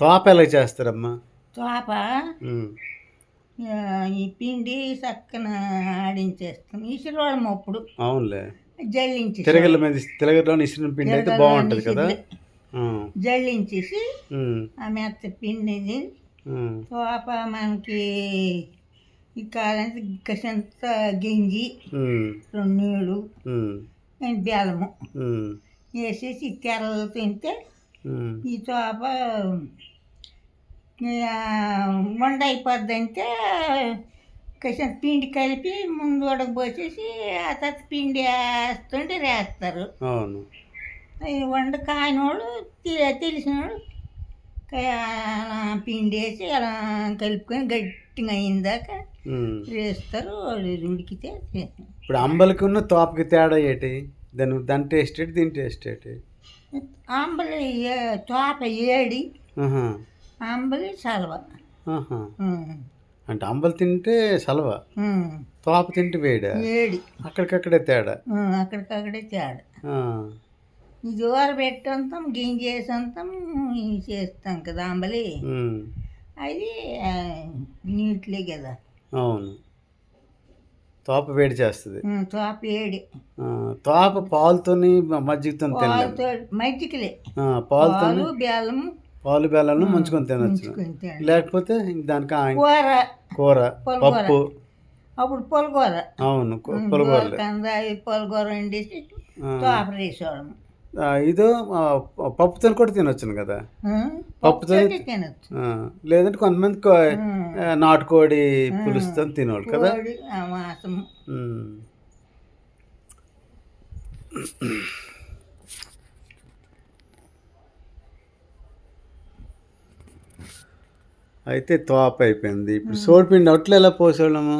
తోప ఎలా చేస్తారమ్మా? తోప? ఈ పిండి చక్కన ఆడించేస్తాం. ఇసురోళం అప్పుడు అవునులే. జల్లించి తిరగల మీద తిరగలో ఇసిన పిండి అయితే బాగుంటుంది కదా? జల్లించేసి ఆ మెత్త పిండిని తోప మనకి ఈ కాలంలో కసంత గింజి రెండు నీళ్ళు బెల్లము వేసేసి తెరలు తింటే ఈ తోప వండ అయిపోద్దంటే కొంచెం పిండి కలిపి ముందు ఉడకబోసేసి ఆ తర్వాత పిండి వేస్తుంటే వేస్తారు. అవును. వండ తె- తెలిసిన వాళ్ళు అలా పిండి వేసి అలా కలుపుకొని గట్టిగా అయిందాక. వేస్తారు. ఉడికితే. ఇప్పుడు అంబలికి ఉన్న తోపకి తేడా ఏంటి? దాని దాని టేస్ట్ ఏంటి? దీని టేస్ట్ ఏంటి? అంబలి తోప ఏడి అంబలి సలవ. అంటే అంబలి తింటే సలవ తోప తింటే వేడా ఏడి. అక్కడికక్కడే తేడా. అక్కడికక్కడే తేడా. జోర పెట్టంతాం గింజేసంతాం ఇవి చేస్తాం కదా అంబలి. అది నీట్లే కదా. అవును. తోప వేడి చేస్తుంది. తోప ఆ, తోప పాలుతోని మజ్జిగతో మజ్జిగలే. పాలుతో పాలు బెల్లం పాలు బెల్లం ముంచుకొని తినచ్చు. లేకపోతే దానికి కూర. కూర పులగూర. పప్పు. అప్పుడు పులగూర అవును కంద పులగూర వండేసి. తోప ఆ, ఇదో పప్పుతో కూడా తినొచ్చును కదా. పప్పుతో లేదంటే కొంతమంది నాటుకోడి పులుసుతో తినేవాళ్ళు కదా. అయితే తోప అయిపోయింది ఇప్పుడు సోడిపిండి అట్లు ఎలా పోసేవాళ్ళము?